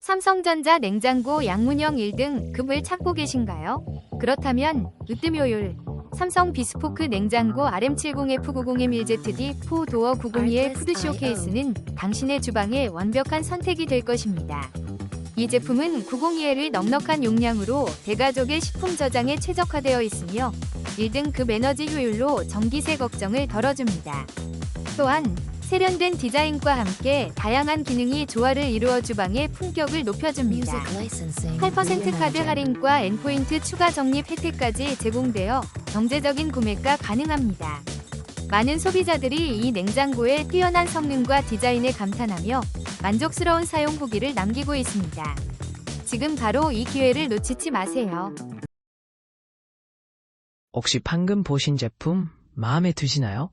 삼성전자 냉장고 양문형 1등 급을 찾고 계신가요? 그렇다면 으뜸효율 삼성 비스포크 냉장고 RM70F90M1ZD 4 도어 902의 푸드 쇼케이스는 당신의 주방의 완벽한 선택이 될 것입니다. 이 제품은 902L의 넉넉한 용량으로 대가족의 식품 저장에 최적화되어 있으며 1등급 에너지 효율로 전기세 걱정을 덜어줍니다. 또한 세련된 디자인과 함께 다양한 기능이 조화를 이루어 주방의 품격을 높여줍니다. 8% 카드 할인과 N포인트 추가 적립 혜택까지 제공되어 경제적인 구매가 가능합니다. 많은 소비자들이 이 냉장고의 뛰어난 성능과 디자인에 감탄하며 만족스러운 사용 후기를 남기고 있습니다. 지금 바로 이 기회를 놓치지 마세요. 혹시 방금 보신 제품 마음에 드시나요?